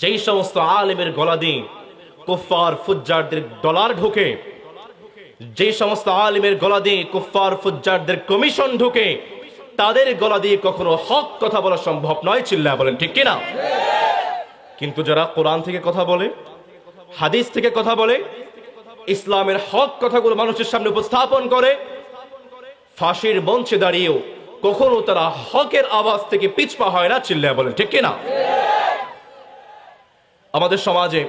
যেই সমস্ত আলেমের গলা দিয়ে কুফার ফুজ্জারদের ডলার ঢোকে, যেই সমস্ত আলেমের গলা দিয়ে কুফার ফুজ্জারদের কমিশন ঢোকে, তাদের গলা দিয়ে কখনো হক কথা বলা সম্ভব নয় চিল্লা বলেন, ঠিক কিনা? কিন্তু যারা কোরআন থেকে কথা বলে, হাদিস থেকে কথা বলে, ইসলামের হক কথাগুলো মানুষের সামনে উপস্থাপন করে, ফাঁসির মঞ্চে দাঁড়িয়েও কখনো তারা হকের আওয়াজ থেকে পিছপা হয় না চিল্লা বলেন, ঠিক কিনা? আমাদের সমাজে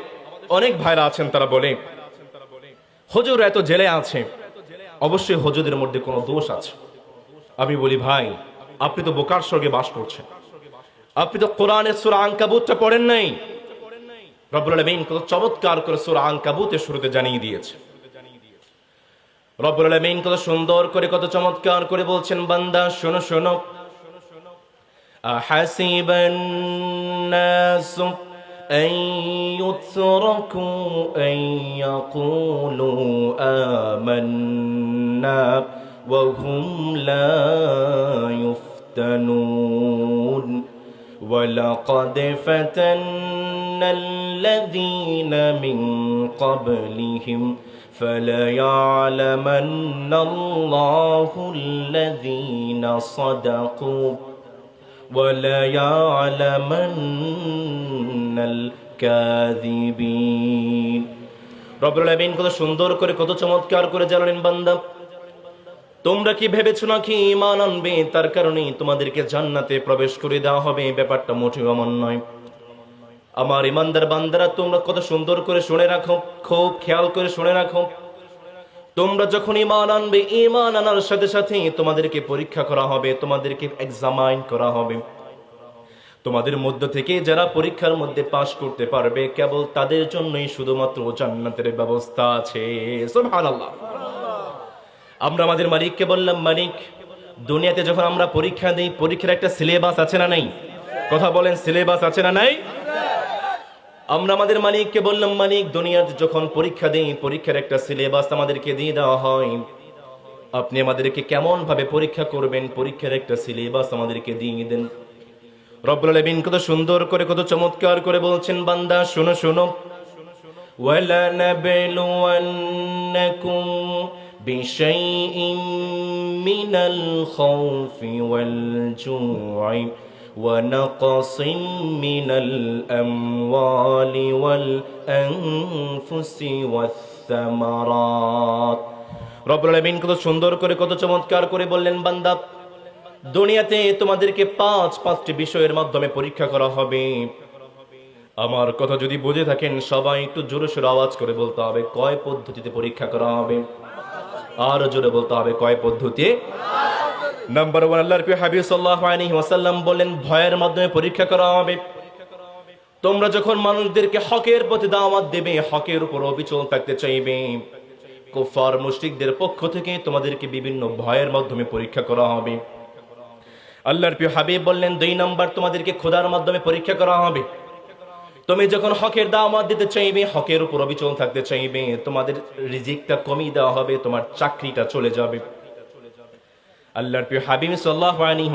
অনেক ভাইরা আছেন, তারা বলে, হজুর এত জেলে আছে, অবশ্যই হজুরের মধ্যে কোনো দোষ আছে। আমি বলি, ভাই, আপনি তো বোকার স্বর্গে বাস করছেন। আপনি তো কোরআনের সুরা আঙ্কাবুতটা পড়েন নাই। চমৎকার করে সুরা আঙ্কাবুতের শুরুতে জানিয়ে দিয়েছে। রব্বুল আলমিন কত সুন্দর করে, কত চমৎকার করে বলছেন, বান্দা, শোনো শোনো। হাসিবান أن يتركوا أن يقولوا آمنا وهم لا يفتنون. ولقد فتنا الذين من قبلهم فليعلمن الله الذين صدقوا. وليعلمن الكاذبين রব্বুল আলামিন কত সুন্দর করে কত চমৎকার করে জানালেন বান্দা তোমরা কি ভেবেছো নাকি ঈমান আনবে তার কারণে তোমাদেরকে জান্নাতে প্রবেশ করে দেওয়া হবে এই ব্যাপারটা মোটেও এমন নয় আমার ইমানদার বান্দারা তোমরা কত সুন্দর করে শুনে রাখো খুব খেয়াল করে শুনে রাখো তোমরা যখন ইমান আনবে ইমান আনার সাথে সাথে তোমাদেরকে পরীক্ষা করা হবে, তোমাদেরকে এক্সামাইন করা হবে। তোমাদের মধ্য থেকে যারা পরীক্ষার মধ্যে পাশ করতে পারবে, কেবল তাদের জন্যই শুধুমাত্র জান্নাতের ব্যবস্থা আছে। আমরা আমাদের মালিককে বললাম, মালিক, দুনিয়াতে যখন আমরা পরীক্ষা দিই, পরীক্ষার একটা সিলেবাস আছে না নাই? কথা বলেন সিলেবাস আছে না নাই? আমরা আমাদের মালিককে বললাম মালিক দুনিয়াতে যখন পরীক্ষা দিই পরীক্ষার একটা সিলেবাস আমাদেরকে দিয়ে দেওয়া হয় আপনি আমাদেরকে কেমন ভাবে পরীক্ষা করবেন পরীক্ষার একটা সিলেবাস আমাদেরকে দিয়ে দেন রব্বুল আলামিন কত সুন্দর করে কত চমৎকার করে বলছেন বান্দা শোনো শোনো ولنبلونكم بشيء من الخوف والجوع ونقص من الأموال والأنفس والثمرات রব্বুল আলামিন কত সুন্দর করে কত চমৎকার করে বললেন বান্দা দুনিয়াতে তোমাদেরকে পাঁচ পাঁচটি বিষয়ের মাধ্যমে পরীক্ষা করা হবে আমার কথা যদি বুঝে থাকেন সবাই একটু জোরে সোরে আওয়াজ করে বলতে হবে কয় পদ্ধতিতে পরীক্ষা করা হবে আর জোরে বলতে হবে কয় পদ্ধতি নাম্বার ওয়ান আল্লাহর প্রিয় হাবিব সাল্লাল্লাহু আলাইহি ওয়াসাল্লাম বলেন ভয়ের মাধ্যমে পরীক্ষা করা হবে। তোমরা যখন মানুষদেরকে হকের প্রতি দাওয়াত দেবে, হকের উপর অবিচল থাকতে চাইবে। কুফার মুশরিকদের পক্ষ থেকে তোমাদেরকে বিভিন্ন ভয়ের মাধ্যমে পরীক্ষা করা হবে। আল্লাহর প্রিয় হাবিব বললেন, দুই নাম্বার, তোমাদেরকে খোদার মাধ্যমে পরীক্ষা করা হবে। তুমি যখন হকের দাওয়াত দিতে চাইবে, হকের উপর অবিচল থাকতে চাইবে। তোমাদের রিজিকটা কমিয়ে দেওয়া হবে, তোমার চাকরিটা চলে যাবে। আল্লাহর প্রিয় হাবিব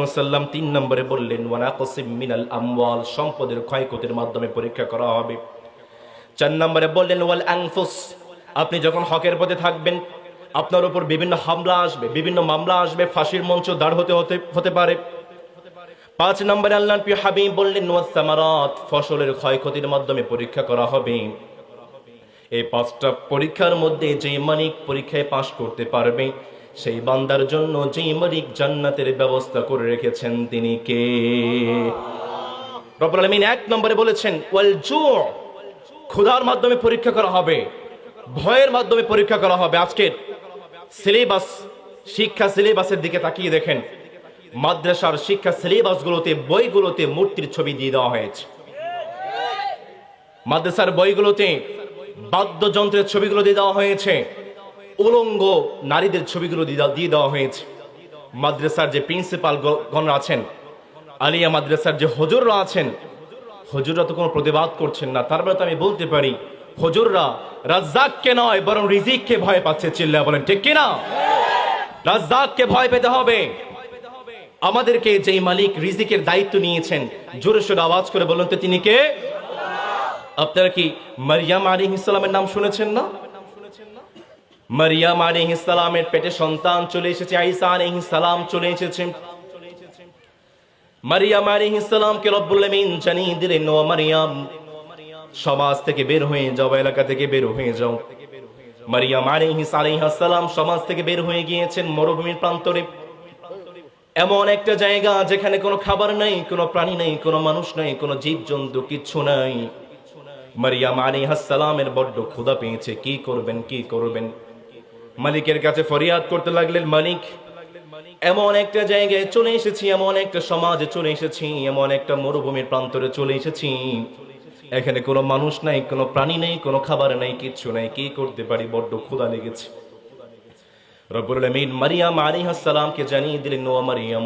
ওয়াসাল্লাম তিন নম্বরে বললেন, ওয়ানাকসিম মিনাল আমওয়াল সম্পদের ক্ষয়ক্ষতির মাধ্যমে পরীক্ষা করা হবে। চার নম্বরে বললেন, ওয়াল আনফুস আপনি যখন হকের পথে থাকবেন, আপনার উপর বিভিন্ন হামলা আসবে, বিভিন্ন মামলা আসবে, ফাঁসির মঞ্চ দাঁড় হতে হতে হতে পারে। পাঁচ নম্বরে আল্লাহর প্রিয় হাবিব বললেন ওয়াসামারাত ফসলের ক্ষয়ক্ষতির মাধ্যমে পরীক্ষা করা হবে। এই পাঁচটা পরীক্ষার মধ্যে যে মালিক পরীক্ষায় পাশ করতে পারবে সেই বান্দার জন্য যে মালিক জান্নাতের ব্যবস্থা করে রেখেছেন তিনি কে? এক নম্বরে বলেছেন, ওয়াল ক্ষুধার মাধ্যমে পরীক্ষা করা হবে, ভয়ের মাধ্যমে পরীক্ষা করা হবে। আজকের সিলেবাস, শিক্ষা সিলেবাসের দিকে তাকিয়ে দেখেন, মাদ্রাসার শিক্ষা সিলেবাসগুলোতে, বইগুলোতে মূর্তির ছবি দিয়ে দেওয়া হয়েছে। মাদ্রাসার বইগুলোতে বাদ্যযন্ত্রের ছবিগুলো দিয়ে দেওয়া হয়েছে। উলঙ্গ নারীদের ছবিগুলো দিয়ে দেওয়া- হয়েছে। মাদ্রাসার যে প্রিন্সিপাল গণ আছেন, আলিয়া মাদ্রাসার যে হজুররা আছেন, হজুররা তো কোনো প্রতিবাদ করছেন না। তারপরে তো আমি বলতে পারি, হজুররা রাজ্জাককে নয়, বরং রিজিককে ভয় পাচ্ছে চিল্লা বলেন, ঠিক কিনা? রাজ্জাককে ভয় পেতে হবে। আমাদেরকে যেই মালিক রিজিকের দায়িত্ব নিয়েছেন, জোরে সোরে আওয়াজ করে বলুন তো তিনি কে? আপনারা কি মারিয়াম আলী ইসলামের নাম শুনেছেন না? মারিয়াম আলী ইসলামের পেটে সন্তান চলে এসেছে আইসা আলী ইসলাম চলে এসেছে। মারিয়াম আলী ইসলামকে রব্বুল আমিন জানিয়ে দিলেন, ও মারিয়াম, সমাজ থেকে বের হয়ে যাও, এলাকা থেকে বের হয়ে যাও। মারিয়াম আলাইহিস আলাইহিস সালাম সমাজ থেকে বের হয়ে গিয়েছেন মরুভূমির প্রান্তরে। এমন একটা জায়গা যেখানে কোনো খাবার নাই, কোনো প্রাণী নাই, কোনো মানুষ নাই, কোনো জীব জন্তু কিচ্ছু নাই। মারিয়াম আলাইহিস সালামের বড্ড ক্ষুধা পেয়েছে, কি করবেন কি করবেন? মালিকের কাছে ফরিয়াদ করতে লাগলেন মালিক। এমন একটা জায়গায় চলে এসেছি, এমন একটা সমাজে চলে এসেছি, এমন একটা মরুভূমির প্রান্তরে চলে এসেছি। এখানে কোনো মানুষ নাই, কোনো প্রাণী নেই, কোনো খাবার নাই, কিচ্ছু নাই, কি করতে পারি? বড্ড ক্ষুধা লেগেছে। মারিয়াম সালামকে জানিয়ে দিলেন মারিয়াম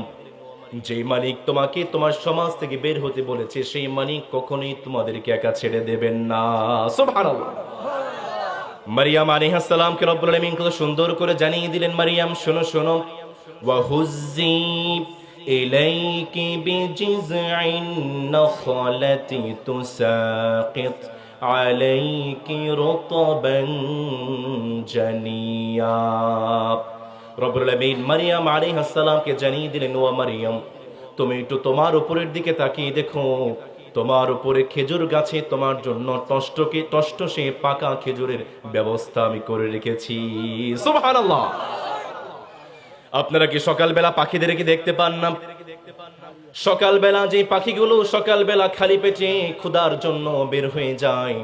যে মালিক তোমাকে তোমার সমাজ থেকে বের হতে বলেছে, সেই মালিক কখনোই তোমাদেরকে একা ছেড়ে দেবেন না। মারিয়াম আলাইহিস সালামকে রব্বুল আলামিন কত সুন্দর করে জানিয়ে দিলেন, মারিয়াম, শোনো শোনো। ওয়াহুজ্জি ইলাইকি বিজিজঈন নখলাতি তুসাকিত আলাইকি রতবান জানিয়া রব্বুল আলামিন মারিয়াম আলাইহিস সালামকে জানিয়ে দিলেন ও মারিয়াম, তুমি একটু তোমার উপরের দিকে তাকিয়ে দেখো। তোমার উপরে খেজুর গাছে তোমার জন্য টষ্টকে টষ্ট সে পাকা খেজুরের ব্যবস্থা আমি করে রেখেছি। আপনারা কি সকালবেলা পাখিদেরকে দেখতে পান না? সকালবেলা যে পাখিগুলো সকালবেলা খালি পেটে ক্ষুধার জন্য বের হয়ে যায়,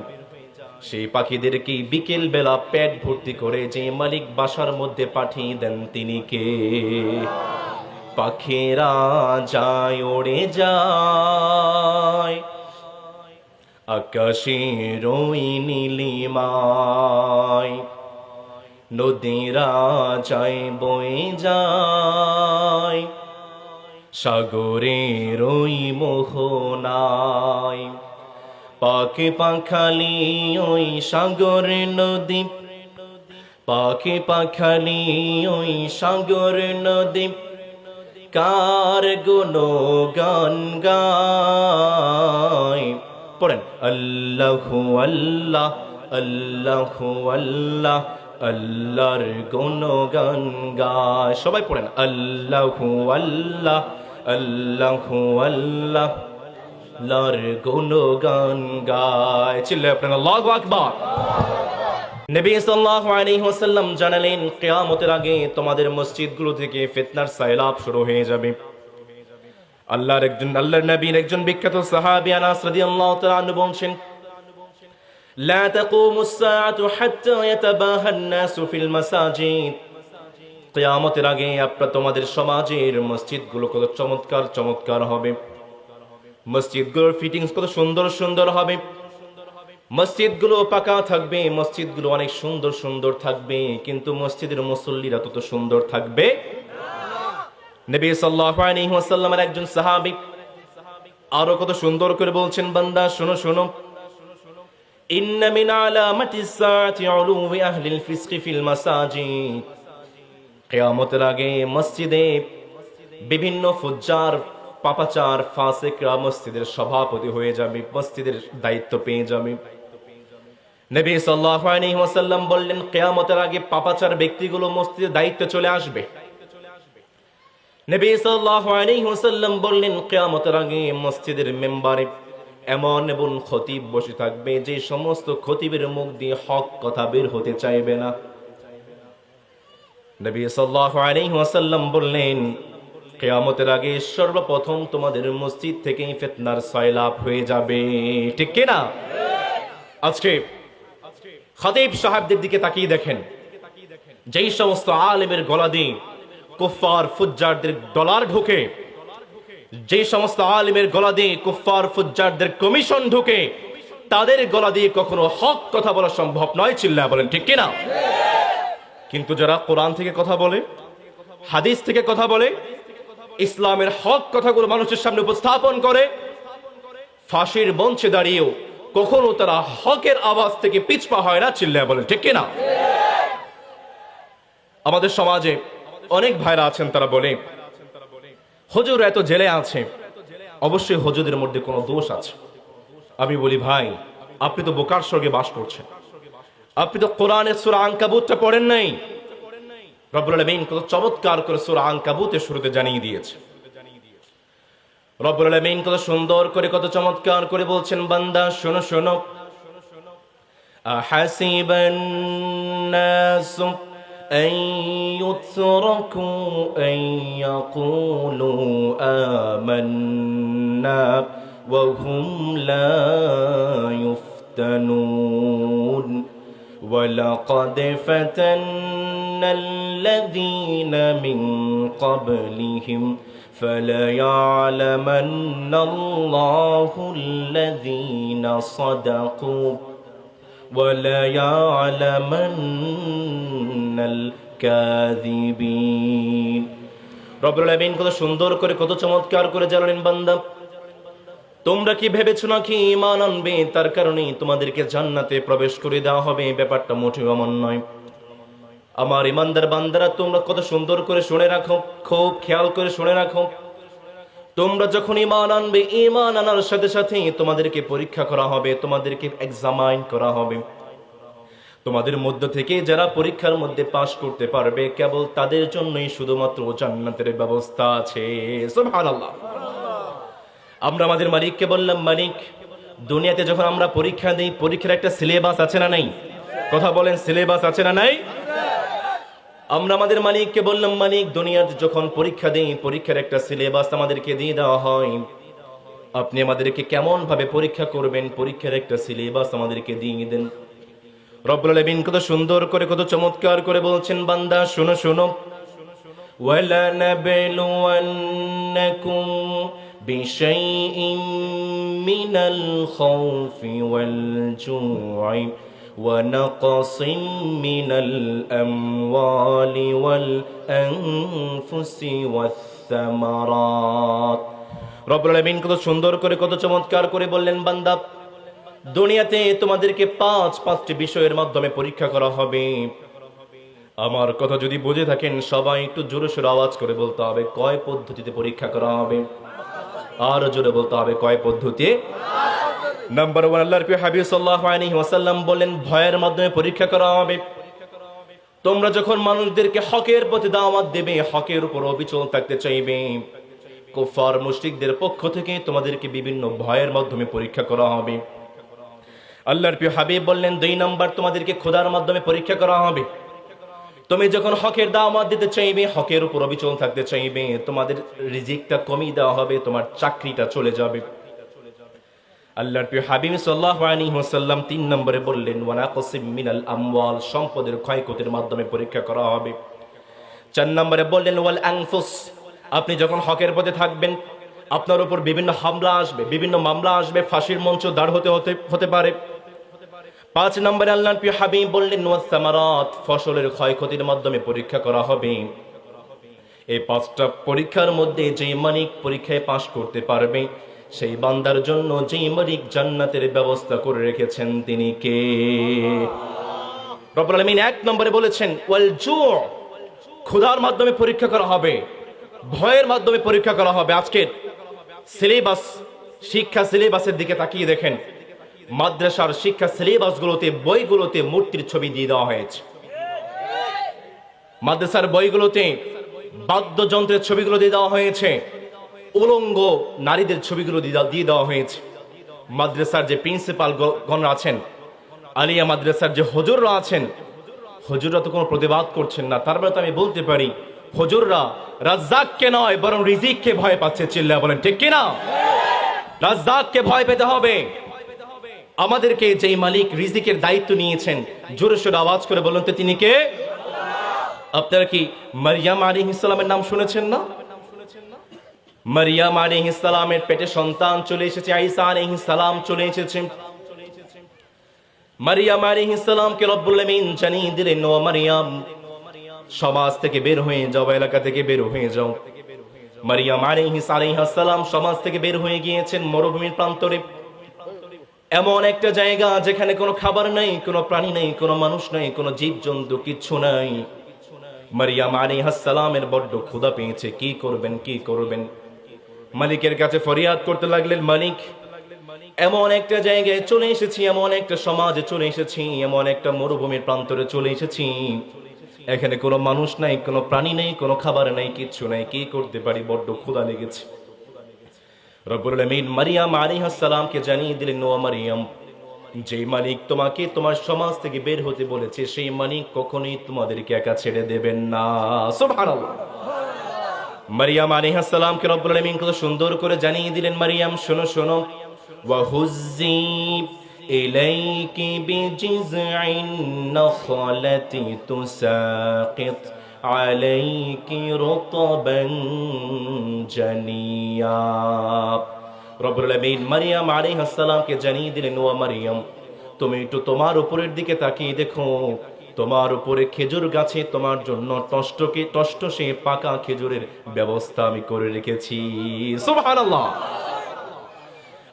সেই পাখিদেরকে বিকেল বেলা পেট ভর্তি করে যে মালিক বাসার মধ্যে পাঠিয়ে দেন তিনি কে? পাখিরা যায়, ওড়ে যায়। আকাশের ওই নীলিমায় নদীরা যায়, বয়ে যায়। সাগরের ওই মোহনায় পাখি পাখালি ওই সাগর নদী পাখি পাখালি ওই সাগর নদী। কার গুনো গান গায়? পড়েন। আল্লাহু আল্লাহ আল্লাহু আল্লাহ, আল্লাহর গুণগান গায়। সবাই পড়েন। আল্লাহু আল্লাহ আল্লাহু আল্লাহ, আল্লাহর গুণগান গায়। চিল্লে আপনারা। আল্লাহু আকবার। নবী জানালেন, কেয়ামতের আগে তোমাদের মসজিদগুলো থেকে ফিতনার সাইলাব শুরু হয়ে যাবে। আল্লাহর একজন নবীর একজন বিখ্যাত সাহাবি আনাস বলছেন তোমাদের সমাজের কত চমৎকার চমৎকার হবে। মসজিদগুলোর ফিটিংস কত সুন্দর সুন্দর হবে। মসজিদগুলো পাকা থাকবে, মসজিদগুলো অনেক সুন্দর সুন্দর থাকবে, কিন্তু মসজিদের মুসল্লিরা তত সুন্দর থাকবে একজন সাহাবী আরও কত সুন্দর করে বলছেন, বান্দা, শোনো শোনো। মসজিদে বিভিন্ন ফুজ্জার, পাপাচার, ফাসিকরা মসজিদের সভাপতি হয়ে যাবে, মসজিদের দায়িত্ব পেয়ে যাবে। নবী ওয়াসাল্লাম বললেন, কিয়ামতের আগে পাপাচার ব্যক্তিগুলো মসজিদের দায়িত্বে চলে আসবে। নবী ওয়াসাল্লাম বললেন, কিয়ামতের আগে মসজিদের মেম্বারে এমন এবং খতিব বসে থাকবে যে সমস্ত খতিবের মুখ দিয়ে হক কথা বের হতে চাইবে না। নবী ওয়াসাল্লাম বললেন, কিয়ামতের আগে সর্বপ্রথম তোমাদের মসজিদ থেকেই ফিতনার সয়লাভ হয়ে যাবে। ঠিক কি না আজকে খতিব সাহেবদের দিকে তাকিয়ে দেখেন। যেই সমস্ত আলেমের গলা দিয়ে কুফফার ফুজ্জারদের ডলার ঢুকে যে সমস্ত আলিমের গলা দিয়ে কুফফার ফুজ্জারদের কমিশন ঢুকে, তাদের গলা দিয়ে কখনো হক কথা বলা সম্ভব নয় চিল্লা বলেন, ঠিক কিনা? কিন্তু যারা কোরআন থেকে কথা বলে, হাদিস থেকে কথা বলে, ইসলামের হক কথাগুলো মানুষের সামনে উপস্থাপন করে, ফাঁসির মঞ্চে দাঁড়িয়েও কখনো তারা হকের আওয়াজ থেকে পিছপা হয় না চিল্লা বলেন, ঠিক কিনা? আমাদের সমাজে অনেক ভাইরা আছেন, তারা বলে, হজুর এত জেলে আছে, অবশ্যই হজুদের মধ্যে কোনো দোষ আছে। আমি বলি, ভাই, আপনি তো বোকার স্বর্গে বাস করছেন। আপনি তো কোরআনের সুরা আঙ্কাবুতটা পড়েন নাই? রব্বুল আলামিন কত চমৎকার করে সুরা আঙ্কাবুতের শুরুতে জানিয়ে দিয়েছে। রব্বুল আলামিন কত সুন্দর করে কত চমৎকার করে বলছেন বান্দা শোনো শোনো أحسب الناس أن يتركوا أن يقولوا آمنا وهم لا يفتنون ولقد فتنا الذين من قبلهم فليعلمن الله الذين صدقوا وليعلمن الكاذبين রব্বুল আলামিন কত সুন্দর করে কত চমৎকার করে জানালেন বান্দা তোমরা কি ভেবেছো নাকি ঈমান আনবে তার কারণে তোমাদেরকে জান্নাতে প্রবেশ করে দেওয়া হবে এই ব্যাপারটা মোটেও এমন নয় আমার ইমানদার বান্দারা, তোমরা কত সুন্দর করে শুনে রাখো, খুব খেয়াল করে শুনে রাখো। তোমরা যখন ইমান আনবে, ইমান আনার সাথে সাথে তোমাদেরকে পরীক্ষা করা হবে, তোমাদেরকে এক্সামাইন করা হবে। তোমাদের মধ্য থেকে যারা পরীক্ষার মধ্যে পাশ করতে পারবে, কেবল তাদের জন্যই শুধুমাত্র জান্নাতের ব্যবস্থা আছে। আমরা আমাদের মালিককে বললাম, মালিক, দুনিয়াতে যখন আমরা পরীক্ষা দিই, পরীক্ষার একটা সিলেবাস আছে না নাই? কথা বলেন সিলেবাস আছে না নাই? আমরা আমাদের মালিককে বললাম মালিক দুনিয়াতে যখন পরীক্ষা দিই পরীক্ষার একটা সিলেবাস আমাদেরকে দিয়ে দেওয়া হয় আপনি আমাদেরকে কেমন ভাবে পরীক্ষা করবেন পরীক্ষার একটা সিলেবাস আমাদেরকে দিয়ে দেন রব্বুল আলামিন কত সুন্দর করে কত চমৎকার করে বলছেন বান্দা শোনো শোনো ولنبلونكم بشيء من الخوف والجوع ونقص من الأموال والأنفس والثمرات রব্বুল আলামিন কত সুন্দর করে কত চমৎকার করে বললেন বান্দা দুনিয়াতে তোমাদেরকে পাঁচ পাঁচটি বিষয়ের মাধ্যমে পরীক্ষা করা হবে আমার কথা যদি বুঝে থাকেন সবাই একটু জোরে সোরে আওয়াজ করে বলতে হবে কয় পদ্ধতিতে পরীক্ষা করা হবে আর জোরে বলতে হবে কয় পদ্ধতি নাম্বার ওয়ান আল্লাহর প্রিয় হাবিব সাল্লাল্লাহু আলাইহি ওয়াসাল্লাম বলেন, ভয়ের মাধ্যমে পরীক্ষা করা হবে। তোমরা যখন মানুষদেরকে হকের প্রতি দাওয়াত দেবে, হকের উপর অবিচল থাকতে চাইবে। কুফার মুশরিকদের পক্ষ থেকে তোমাদেরকে বিভিন্ন ভয়ের মাধ্যমে পরীক্ষা করা হবে। আল্লাহর প্রিয় হাবিব বললেন, দুই নাম্বার, তোমাদেরকে খোদার মাধ্যমে পরীক্ষা করা হবে। তুমি যখন হকের দাওয়াত দিতে চাইবে, হকের উপর অবিচল থাকতে চাইবে। তোমাদের রিজিকটা কমিয়ে দেওয়া হবে, তোমার চাকরিটা চলে যাবে। আল্লাহর প্রিয় হাবিব সাল্লাল্লাহু আলাইহি ওয়াসাল্লাম তিন নম্বরে বললেন, ওয়ানাকসিম মিনাল আমওয়াল সম্পদের ক্ষয়ক্ষতির মাধ্যমে পরীক্ষা করা হবে। চার নম্বরে বললেন, ওয়াল আনফুস আপনি যখন হকের পথে থাকবেন, আপনার উপর বিভিন্ন হামলা আসবে, বিভিন্ন মামলা আসবে, ফাঁসির মঞ্চ দাঁড় হতে হতে হতে পারে। পাঁচ নম্বরে আল্লাহর প্রিয় হাবিব বললেন ওয়াসামারাত ফসলের ক্ষয়ক্ষতির মাধ্যমে পরীক্ষা করা হবে। এই পাঁচটা পরীক্ষার মধ্যে যে মানিক পরীক্ষায় পাশ করতে পারবে সেই বান্দার জন্য যে মালিক জান্নাতের ব্যবস্থা করে রেখেছেন তিনি কে? রব্বুল এক নম্বরে বলেছেন, ওয়াল জু, ক্ষুধার মাধ্যমে পরীক্ষা করা হবে, ভয়ের মাধ্যমে পরীক্ষা করা হবে। আজকের সিলেবাস, শিক্ষা সিলেবাসের দিকে তাকিয়ে দেখেন, মাদ্রাসার শিক্ষা সিলেবাসগুলোতে, বইগুলোতে মূর্তির ছবি দিয়ে দেওয়া হয়েছে। মাদ্রাসার বইগুলোতে বাদ্যযন্ত্রের ছবিগুলো দিয়ে দেওয়া হয়েছে। উলঙ্গ নারীদের ছবিগুলো দিয়ে দেওয়া- হয়েছে। মাদ্রাসার যে প্রিন্সিপাল গণ আছেন, আলিয়া মাদ্রাসার যে হজুররা আছেন, হজুররা তো কোনো প্রতিবাদ করছেন না। তারপরে তো আমি বলতে পারি, হজুররা রাজ্জাককে নয়, বরং রিজিককে ভয় পাচ্ছে চিল্লা বলেন, ঠিক কিনা? রাজ্জাককে ভয় পেতে হবে। আমাদেরকে যেই মালিক রিজিকের দায়িত্ব নিয়েছেন, জোরে সোরে আওয়াজ করে বলুন তো তিনি কে? আপনারা কি মারিয়াম আলী ইসলামের নাম শুনেছেন না? মারিয়াম আলী ইসলামের পেটে সন্তান চলে এসেছে আইসা আলী ইসলাম চলে এসেছে। মারিয়াম আলী ইসলামকে রব্বুল আমিন জানিয়ে দিলেন, ও মারিয়াম, সমাজ থেকে বের হয়ে যাও, এলাকা থেকে বের হয়ে যাও। মারিয়াম আলাইহিস আলাইহিস সালাম সমাজ থেকে বের হয়ে গিয়েছেন মরুভূমির প্রান্তরে। এমন একটা জায়গা যেখানে কোনো খাবার নেই, কোনো প্রাণী নেই, কোনো মানুষ নেই, কোনো জীবজন্তু, কিচ্ছু নাই। মারিয়াম আলাইহিস সালামের বড্ড ক্ষুদা পেয়েছে। কি করবেন কি করবেন? মালিকের কাছে ফরিয়াদ করতে লাগলেন মালিক। এমন একটা জায়গায় চলে এসেছি, এমন একটা সমাজে চলে এসেছি, এমন একটা মরুভূমির প্রান্তরে চলে এসেছি। এখানে কোনো মানুষ নাই, কোনো প্রাণী নেই, কোনো খাবার নাই, কিচ্ছু নাই। কি করতে পারি? বড্ড ক্ষুধা লেগেছে। মারিয়াম জানিয়ে দিলেন মালিক তোমাকে তোমার সমাজ থেকে বের হতে বলেছে, সেই মালিক কখনোই তোমাদেরকে একা ছেড়ে দেবেন না। মারিয়াম আলাইহিস সালামকে রব্বুল আলামিন কত সুন্দর করে জানিয়ে দিলেন, মারিয়াম, শোনো শোনো। ওয়াহুজ্জি ইলাইকি বিজিজঈন নখলাতি তুসাকিত আলাইকি রতবান জানিয়া রব্বুল আলামিন মারিয়াম আলাইহিস সালামকে জানিয়ে দিলেন ও মারিয়াম, তুমি একটু তোমার উপরের দিকে তাকিয়ে দেখো। তোমার উপরে খেজুর গাছে তোমার জন্য টষ্টকে, টষ্ট সে পাকা খেজুরের ব্যবস্থা আমি করে রেখেছি।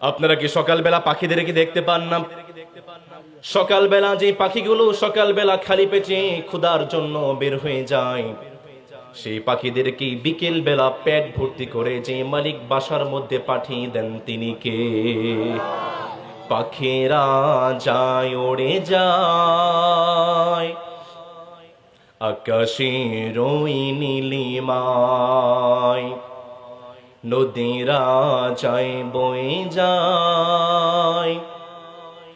আপনারা কি সকালবেলা পাখিদেরকে দেখতে পান না? সকালবেলা যে পাখিগুলো সকালবেলা খালি পেটে ক্ষুধার জন্য বের হয়ে যায়, সেই পাখিদেরকে বিকেল বেলা পেট ভর্তি করে যে মালিক বাসার মধ্যে পাঠিয়ে দেন তিনি কে? পাখিরা যায়, ওড়ে যায়। আকাশের ওই নীলিমায় নদীরা যায়, বয়ে যায়।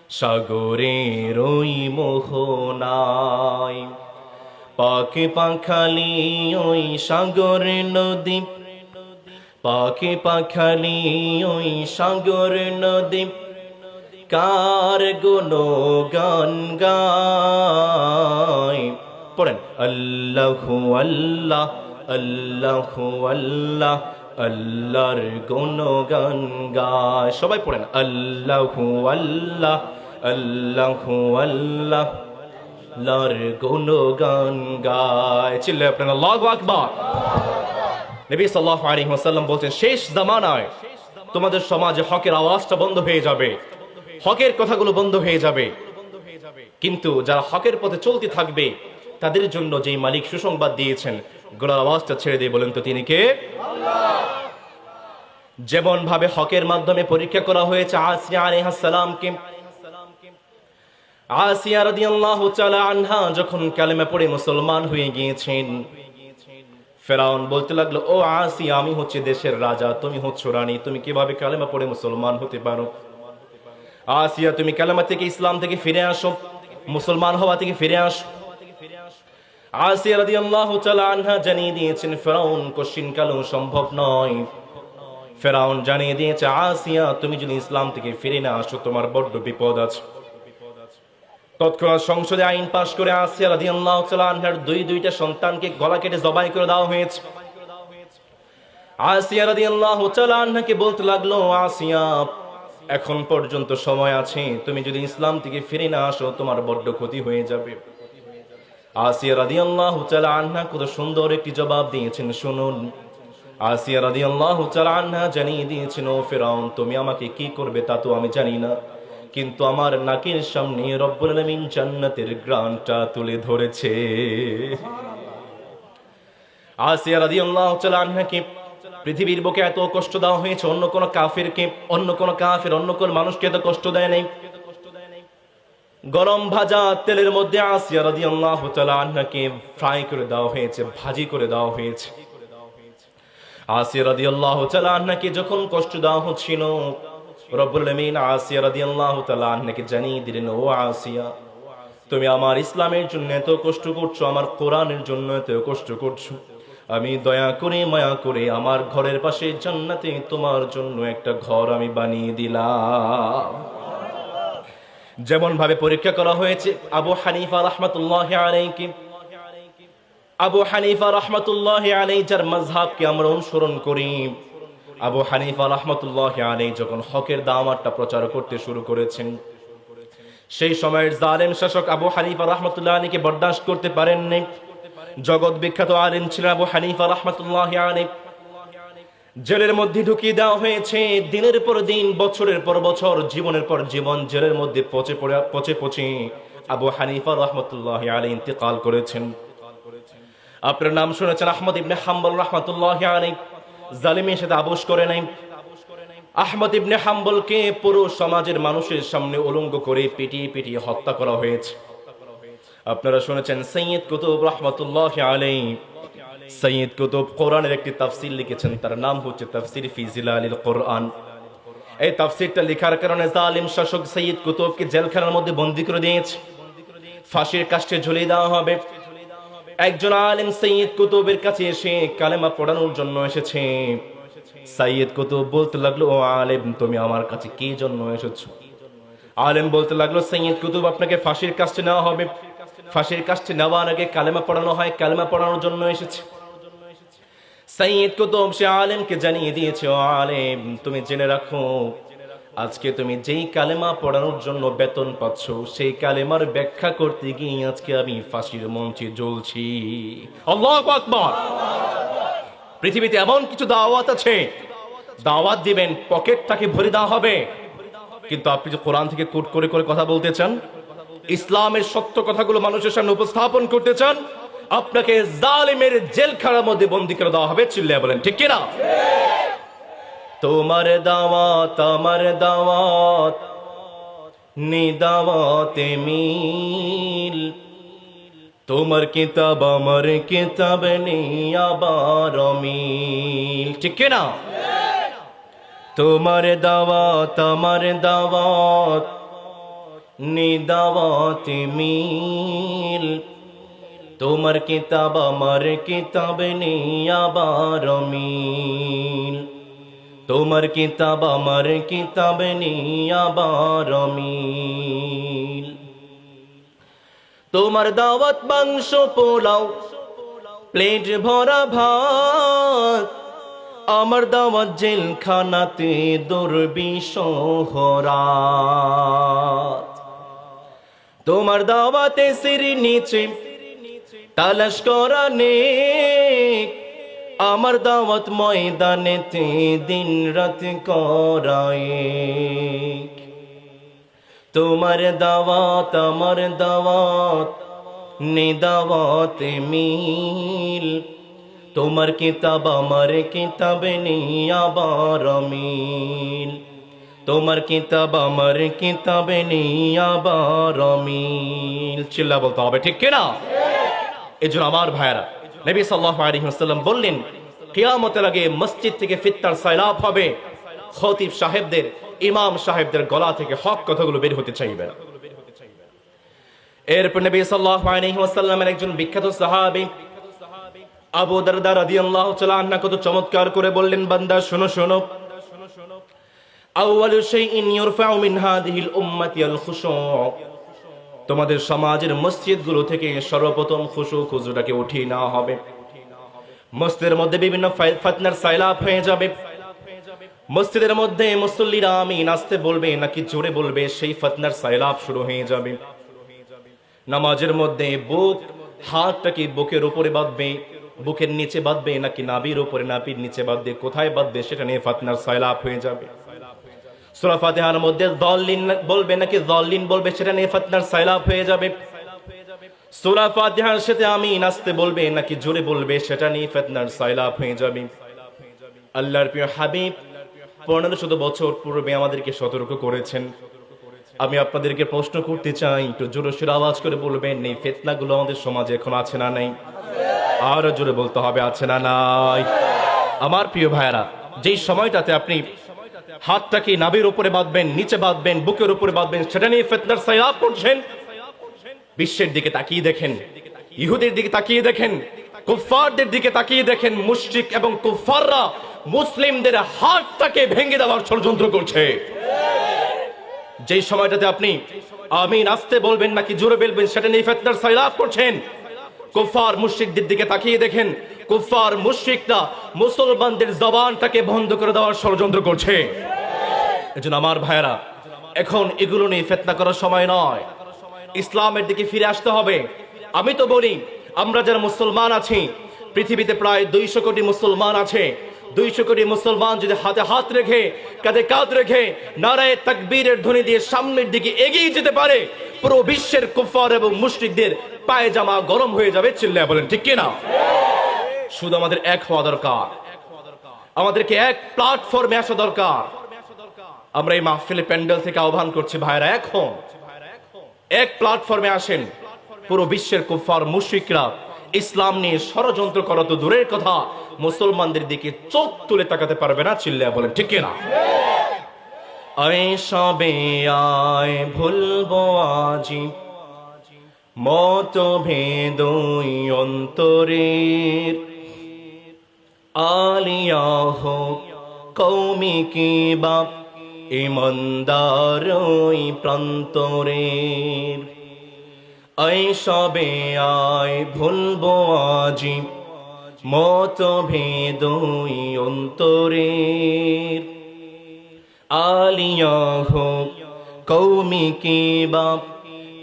সাগরের ওই মোহনায় পাখি পাখালি ওই সাগর নদী, পাখি পাখালি ওই সাগর নদী। কার গুনো গান গায় পড়েন, আল্লাহু আল্লাহ আল্লাহু আল্লাহ, আল্লাহর গুণগান গায় সবাই পড়েন, আল্লাহু আল্লাহ আল্লাহু আল্লাহ, আল্লাহর গুণগান গায় চিল্লে আপনার আল্লাহু আকবার। নবী সাল্লাল্লাহু আলাইহি ওয়াসাল্লাম বলছেন, শেষ জামানায় তোমাদের সমাজে হকের আওয়াজটা বন্ধ হয়ে যাবে। হকের কথাগুলো বন্ধ হয়ে যাবে। কিন্তু যারা হকের পথে চলতে থাকবে, তাদের জন্য যেই মালিক সুসংবাদ দিয়েছেন গোলার আওয়াজটা ছেড়ে দিয়ে বলেন তো তিনি কে? যেমন ভাবে হকের মাধ্যমে পরীক্ষা করা হয়েছে, আসিয়া আলাইহিস সালামকে। আসিয়া যখন পড়ে মুসলমান হয়ে গিয়েছেন, ফেরাউন বলতে লাগল, ও আসিয়া, আমি হচ্ছে দেশের রাজা, তুমি হচ্ছ রানী, তুমি কীভাবে কালেমা পড়ে মুসলমান হতে পারো? আসিয়া তুমি কালেমা থেকে ইসলাম থেকে ফিরে আসো, মুসলমান হওয়া থেকে ফিরে আসো। আসিয়া রাদিয়াল্লাহু তাআলা আনহা জানিয়ে দিয়েছেন, ফেরাউন কোশ্চিন কালো সম্ভব নয়। ফেরাউন জানিয়ে দিয়েছে, আসিয়া তুমি যদি ইসলাম থেকে ফিরে না আসো, তোমার বড্ড বিপদ আছে। তৎক্ষণাৎ সংসদে আইন পাশ করে আসিয়া রাদিয়াল্লাহু তাআলা আনহার দুই দুইটা সন্তানকে গলা কেটে জবাই করে দেওয়া হয়েছে। আসিয়া রাদিয়াল্লাহু তাআলা আনহাকে বলতে লাগল, আসিয়া এখন পর্যন্ত সময় আছে, তুমি যদি ইসলাম থেকে ফিরে না আসো, তোমার বড্ড ক্ষতি হয়ে যাবে। আসিয়া রাদিয়াল্লাহু তাআলা আনহা কত সুন্দর একটি জবাব দিয়েছেন, শুনুন। আসিয়া রাদিয়াল্লাহু তাআলা আনহা জানিয়ে দিয়েছেন, ও ফেরাউন, তুমি আমাকে কি করবে তা তো আমি জানি না। কিন্তু আমার নাকের সামনে রব্বুল আলামিন জান্নাতের গ্রানটা তুলে ধরেছে। আসিয়া রাদিয়াল্লাহু তাআলা আনহাকে পৃথিবীর বুকে এত কষ্ট দেওয়া হয়েছে, অন্য কোন কাফেরকে, অন্য কোন কাফের, অন্য কোন মানুষকে এত কষ্ট দেয় নাই। গরম ভাজা তেলের মধ্যে আসিয়া রাদিয়াল্লাহু তাআলা আনহাকে ফ্রাই করে দেওয়া হয়েছে, ভাজি করে দেওয়া হয়েছে। আসিয়া তাআলা আনহাকে যখন কষ্ট দেওয়া হচ্ছিল, রব্বুল আসিয়া তাআলা আনহাকে জানিয়ে দিলেন, ও আসিয়া, তুমি আমার ইসলামের জন্য এত কষ্ট করছ, আমার কোরআনের জন্য এত কষ্ট করছ। আমি দয়া করে মায়া করে আমার ঘরের পাশে জান্নাতে তোমার জন্য একটা ঘর আমি বানিয়ে দিলাম। যেমন ভাবে পরীক্ষা করা হয়েছে, আবু হানিফা রহমতুল্লাহ আলাইকে আবু হানিফা রহমতুল্লাহ আলাই যার মজহাবকে আমরা অনুসরণ করি। আবু হানিফা রহমতুল্লাহ আলাই যখন হকের দামারটা প্রচার করতে শুরু করেছেন, সেই সময়ের জালেম শাসক আবু হানিফা রহমতুল্লাহ আলীকে বরদাস্ত করতে পারেননি। জগৎ বিখ্যাত আলেম ছিলেন আবু হানিফা রহমতুল্লাহ আলী জেলের মধ্যে ঢুকিয়ে দেওয়া হয়েছে, দিনের পর দিন, বছরের পর বছর, জীবনের পর জীবন, জেলের মধ্যে পচে পচে পচে আবু হানিফা রহমতুল্লাহ আলী ইন্তেকাল করেছেন। আপনার নাম শুনেছেন আহমদ ইবনে হাম্বল রহমতুল্লাহ আলী জালিমের সাথে আপোষ করে নাই আহমদ ইবনে হাম্বলকে পুরো সমাজের মানুষের সামনে উলঙ্গ করে পিটিয়ে পিটিয়ে হত্যা করা হয়েছে। আপনারা শুনেছেন সৈয়দ কুতুব রহমতুল্লাহ আলাই সৈয়দ কুতুব কোরআনের একটি তাফসির লিখেছেন, তার নাম হচ্ছে তাফসির ফিজিল আলীল কোরআন। এই তাফসিরটা লেখার কারণে জালিম শাসক সৈয়দ কুতুবকে জেলখানার মধ্যে বন্দি করে দিয়েছে। ফাঁসির কাষ্টে ঝুলিয়ে দেওয়া হবে। একজন আলেম সৈয়দ কুতুবের কাছে এসে কালেমা পড়ানোর জন্য এসেছে। সাইয়দ কুতুব বলতে লাগল, ও আলেম, তুমি আমার কাছে কি জন্য এসেছ? আলেম বলতে লাগল, সৈয়দ কুতুব, আপনাকে ফাঁসির কাছে নেওয়া হবে। ফাঁসির কাছে নেওয়ার আগে কালেমা পড়ানো হয়, কালেমা পড়ানোর জন্য এসেছে। সৈয়দ কুতুব, সে আলেমকে জানিয়ে দিয়েছে, ও আলেম, তুমি জেনে রাখো, আজকে তুমি যেই কালেমা পড়ানোর জন্য বেতন পাচ্ছ, সেই কালেমার ব্যাখ্যা করতে গিয়ে আজকে আমি ফাঁসির মঞ্চে জ্বলছি। পৃথিবীতে এমন কিছু দাওয়াত আছে, দাওয়াত দিবেন পকেটটাকে ভরে দেওয়া হবে। কিন্তু আপনি যে কোরআন থেকে কোট করে করে কথা বলতে চান ইসলামের সত্য কথাগুলো মানুষের সামনে উপস্থাপন করতে চান, আপনাকে জালিমের জেলখানার মধ্যে বন্দি করে দেওয়া হবে, চিল্লিয়া বলেন, ঠিক কিনা? তোমার দাওয়াত, আমার দাওয়াত, নিদাওয়াতে মিল। তোমার কিতাব, আমার কিতাব আবার মিল ঠিক না তোমার দাওয়াত, আমার দাওয়াত নিদাওয়াত মিল। তোমার কিতাব, আমার কিতাব নেই আবার মিল। তোমার কিতাব, আমার কিতাব নেই আবার মিল। তোমার দাওয়াত মাংস পোলাও, প্লেট ভরা ভাত। আমার দাওয়াত জেলখানাতে দুর্বিষহরাত তোমার দাওয়াতে সিরি নিচে তালাশ করা নেক। আমার দাওয়াত ময়দানেতে দিন রাত করায়। তোমার দাওয়াত, আমার দাওয়াত নিদাওয়াত মিল। তোমার কিতাব, আমার কিতাবে নেই আবার মিল। তোমার কিতাব, আমার কিতাব নেই আবার মিল চিল্লা বলতে হবে, ঠিক কিনা? এই জন্য আমার ভাইরা নবী সাল্লাহ আলহিহাল্লাম বললেন, কিয়ামতের আগে মসজিদ থেকে ফিত্তার সাইলাপ হবে। খতিব সাহেবদের, ইমাম সাহেবদের গলা থেকে হক কথাগুলো বের হতে চাইবে না। এরপর নবী সাল্লাল্লাহু আলাইহি ওয়াসাল্লামের একজন বিখ্যাত সাহাবী, আবু দারদা রাদিয়াল্লাহু তাআলা কত চমৎকার করে বললেন, বান্দা, শোনো শোনো। হাদিহিল তোমাদের সমাজের মসজিদগুলো থেকে সর্বপ্রথম খুশু খুজুটাকে উঠিয়ে নেওয়া হবে। মসজিদের মধ্যে বিভিন্ন ফতনার সাইলাপ হয়ে যাবে। মসজিদের মধ্যে মুসল্লিরা আমি নাচতে বলবে নাকি জোরে বলবে, সেই ফতনার সাইলাপ শুরু হয়ে যাবে। নামাজের মধ্যে বুক, হাতটাকে বুকের উপরে বাঁধবে। বুকের নিচে বাঁধবে নাকি নাবির উপরে নাবির নিচে বাঁধবে, কোথায় বাঁধবে সেটা নিয়ে ফাতনার সাইলাপ হয়ে যাবে। সূরা ফাতিহার মধ্যে দলিন বলবে নাকি দলিন বলবে সেটা নিয়ে ফাতনার সাইলাপ হয়ে যাবে। সূরা ফাতিহার সাথে আমি নাচতে বলবে নাকি জোরে বলবে সেটা নিয়ে ফাতনার সাইলাপ হয়ে যাবে। আল্লাহর প্রিয় হাবিব, পনেরো শত বছর পূর্বে আমাদেরকে সতর্ক করেছেন। আমি আপনাদেরকে প্রশ্ন করতে চাই, একটু জোরে সোরে আওয়াজ করে বলবেন, এই ফেতনাগুলো আমাদের সমাজে এখন আছে না নাই? আরও জোরে বলতে হবে, আছে না নাই? আমার প্রিয় ভাইয়েরা, যেই সময়টাতে আপনি হাতটাকে নাবির উপরে বাঁধবেন, নিচে বাঁধবেন, বুকের উপরে বাঁধবেন, সেটা নিয়ে ফেতনার সাইলাপ করছেন। বিশ্বের দিকে তাকিয়ে দেখেন, ইহুদের দিকে তাকিয়ে দেখেন, কুফফারদের দিকে তাকিয়ে দেখেন, মুশরিক এবং কুফফাররা মুসলিমদের হাতটাকে ভেঙে দেওয়ার ষড়যন্ত্র করছে। যেই সময়টাতে আপনি আমিন, আসতে বলবেন নাকি জোরে বলবেন, সেটা নিয়ে ফেতনার সাইলাপ করছেন। কুফফার মুশ্রিকদের দিকে তাকিয়ে দেখেন। কুফার মুশ্রিকরা মুসলমানদের জবানটাকে বন্ধ করে দেওয়ার ষড়যন্ত্র করছে। এজন্য আমার ভাইয়েরা, এখন এগুলো নিয়ে ফেতনা করার সময় নয়। ইসলামের দিকে ফিরে আসতে হবে। আমি তো বলি, আমরা যারা মুসলমান আছি, পৃথিবীতে প্রায় দুইশো কোটি মুসলমান আছে। দুইশো কোটি মুসলমান যদি হাতে হাত রেখে, কাঁধে কাঁধ রেখে নারায় তাকবীরের ধ্বনি দিয়ে সামনের দিকে এগিয়ে যেতে পারে, পুরো বিশ্বের কুফার এবং মুশরিকদের পায়ে জামা গরম হয়ে যাবে, চিল্লায় বলেন, ঠিক কিনা? শুধু আমাদের এক হওয়া দরকার। আমাদেরকে এক প্ল্যাটফর্মে আসা দরকার। আমরা এই মাহফিলে প্যান্ডেল থেকে আহ্বান করছি ভাইরা এখন। এক প্ল্যাটফর্মে আসেন পুরো বিশ্বের কুফার মুশরিকরা। ইসলাম নিয়ে ষড়যন্ত্র করা তো দূরের কথা। মুসলমানদের দিকে চোখ তুলে তাকাতে পারবে না চিল্লা বলেন, ঠিক না সবে আয় ভুলবো আজি। মত ভেদই অন্তরের। আলিয়া হোক কৌমি কি বাপ ইমন্দার প্রান্তরের। আয় সবে আয় ভুলবো আজি মত ভেদই অন্তরের। আলিয়া হোক কৌমি কি বাপ,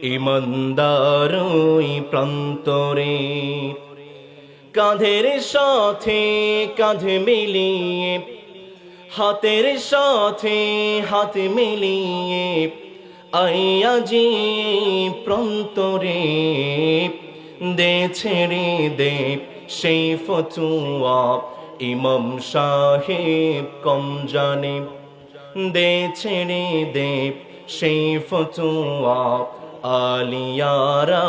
ইমন্দার ওই প্রান্তরের। কাঁধের সাথে কাঁধে মিলিয়ে, হাতের সাথে হাত মিলিয়ে আইয়াজি প্রান্তরে দে ছেড়ে দে সেই ফতুয়া ইমাম সাহেব কম জানে। দে ছেড়ে দে সেই ফতুয়া আলিয়ারা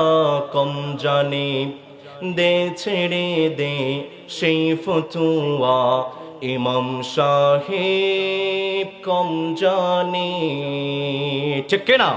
কম জানে। দে ছেড়ে দে সেই ফতুয়া ইমাম সাহেব কম জানে। ঠিক না